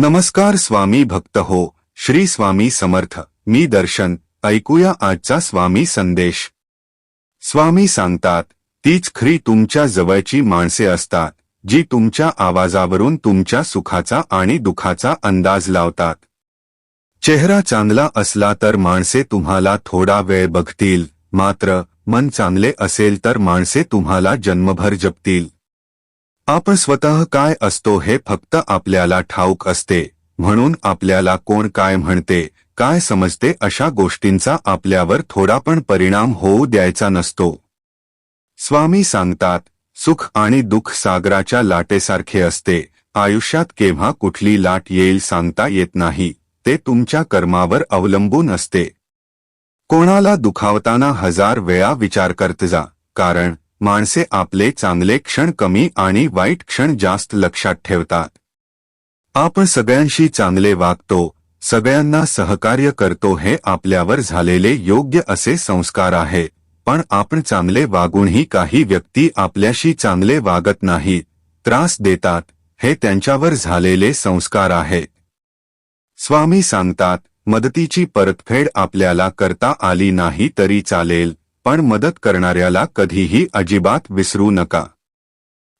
नमस्कार स्वामी भक्त हो श्री स्वामी समर्थ मी दर्शन ऐकूया आजचा स्वामी संदेश. स्वामी सांगतात तीच खरी तुमच्या जवळची माणसे असतात जी तुमच्या आवाजावरून तुमच्या सुखाचा आणि दुखाचा अंदाज लावतात. चेहरा चांगला असला तर माणसे तुम्हाला थोडा वेळ बघतील मात्र मन चांगले असेल तर माणसे तुम्हाला जन्मभर जपतील. आपण स्वतः काय असतो हे फक्त आपल्याला ठाऊक असते म्हणून आपल्याला कोण काय म्हणते काय समजते अशा गोष्टींचा आपल्यावर थोडा पण परिणाम होऊ द्यायचा नसतो. स्वामी सांगतात सुख आणि दुःख सागराच्या लाटेसारखे असते आयुष्यात केव्हा कुठली लाट येईल सांगता येत नाही ते तुमच्या कर्मावर अवलंबून असते. कोणाला दुखावताना हजार वेळा विचार करत जा कारण माणसे आपले चांगले क्षण कमी आणि वाईट क्षण जास्त लक्षात ठेवतात. आपण सगळ्यांशी चांगले वागतो सगळ्यांना सहकार्य करतो हे आपल्यावर झालेले योग्य असे संस्कार आहे पण आपण चांगले वागूनही काही व्यक्ती आपल्याशी चांगले वागत नाही त्रास देतात हे त्यांच्यावर झालेले संस्कार आहे. स्वामी सांगतात मदतीची परतफेड आपल्याला करता आली नाही तरी चालेल. पण मदत करणाऱ्याला कधीही अजिबात विसरू नका.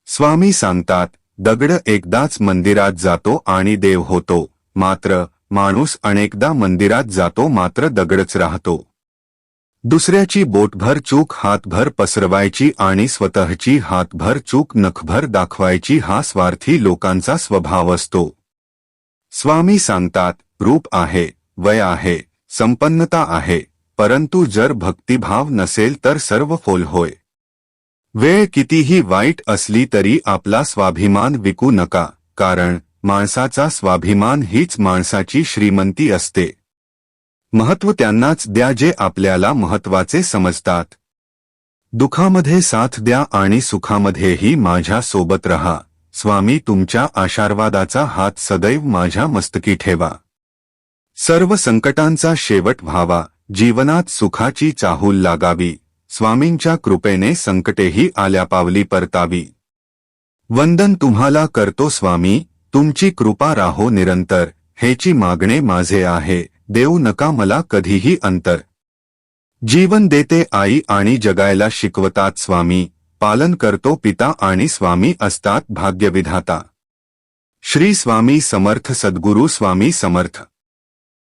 स्वामी सांगतात दगड एकदाच मंदिरात जातो आणि देव होतो मात्र माणूस अनेकदा मंदिरात जातो मात्र दगडच राहतो. दुसऱ्याची बोटभर चूक हातभर पसरवायची आणि स्वतःची हातभर चूक नखभर दाखवायची हा स्वार्थी लोकांचा स्वभाव असतो. स्वामी सांगतात रूप आहे वय आहे संपन्नता आहे परंतु जर भक्तिभाव नसेल तर सर्व फोल होय. वेळ कितीही वाईट असली तरी आपला स्वाभिमान विकू नका कारण माणसाचा स्वाभिमान हीच माणसाची श्रीमंती असते. महत्त्व त्यांनाच द्या जे आपल्याला महत्त्वाचे समजतात. दुखामध्ये साथ द्या आणि सुखामध्येही माझ्या सोबत रहा. स्वामी तुमच्या आशीर्वादाचा हात सदैव माझ्या मस्तकी ठेवा. सर्व संकटांचा शेवट व्हावा. जीवनात सुखाची चाहूल लागावी. स्वामींच्या कृपेने संकटेही आल्या पावली परतावी. वंदन तुम्हाला करतो स्वामी तुमची कृपा राहो निरंतर हेची मागणे माझे आहे देऊ नका मला कधीही अंतर. जीवन देते आई आणि जगायला शिकवतात स्वामी पालन करतो पिता आणि स्वामी असतात भाग्यविधाता. श्री स्वामी समर्थ सद्गुरू स्वामी समर्थ.